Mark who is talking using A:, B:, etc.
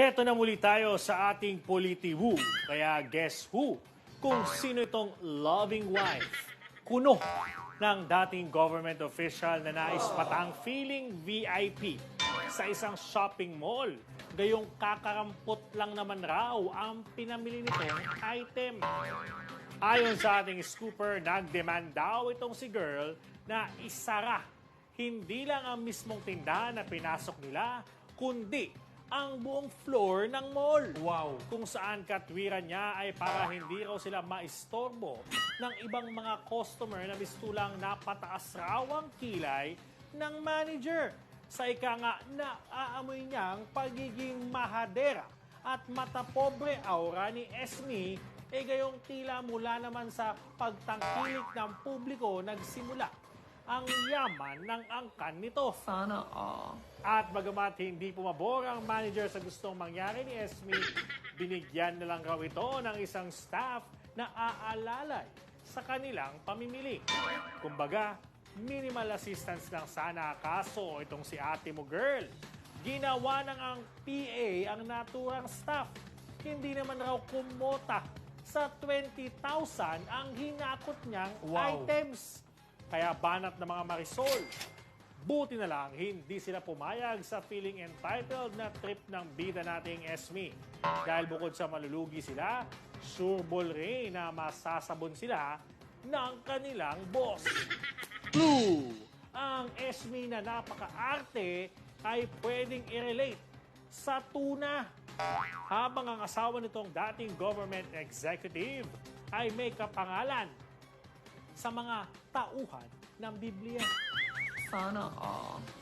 A: Heto na muli tayo sa ating Politiwu. Kaya guess who? Kung sino itong loving wife, kuno ng dating government official na nais patang feeling VIP sa isang shopping mall. Gayong kakarampot lang naman raw ang pinamili nitong item. Ayon sa ating scooper, nagdemand daw itong si girl na isara hindi lang ang mismong tindahan na pinasok nila, kundi ang buong floor ng mall.
B: Wow.
A: Kung saan katwiran niya ay para hindi raw sila maistorbo ng ibang mga customer na mistulang napataas raw ang kilay ng manager. Sa ika nga na aamoy niyang pagiging mahadera at matapobre aura ni Esme eh gayong tila mula naman sa pagtangkilik ng publiko nagsimula ang yaman ng angkan nito.
B: Sana all.
A: At bagamat hindi pumabor ang manager sa gustong mangyari ni Esme, binigyan na lang raw ito ng isang staff na aalalay sa kanilang pamimili. Kumbaga, minimal assistance lang sana kaso itong si ate mo girl. Ginawa ng ang PA ang naturang staff. Hindi naman raw kumota sa 20,000 ang hinakot niyang
B: Wow.
A: items. Kaya banat ng mga Marisol, Buti na lang, hindi sila pumayag sa feeling entitled na trip ng bida nating Esme. Dahil bukod sa malulugi sila, sureball rin na masasabon sila ng kanilang boss. Clue! Ang Esme na napaka-arte ay pwedeng i-relate sa tuna. Habang ang asawa nitong dating government executive ay may kapangalan sa mga tauhan ng Biblia.
B: Sana all.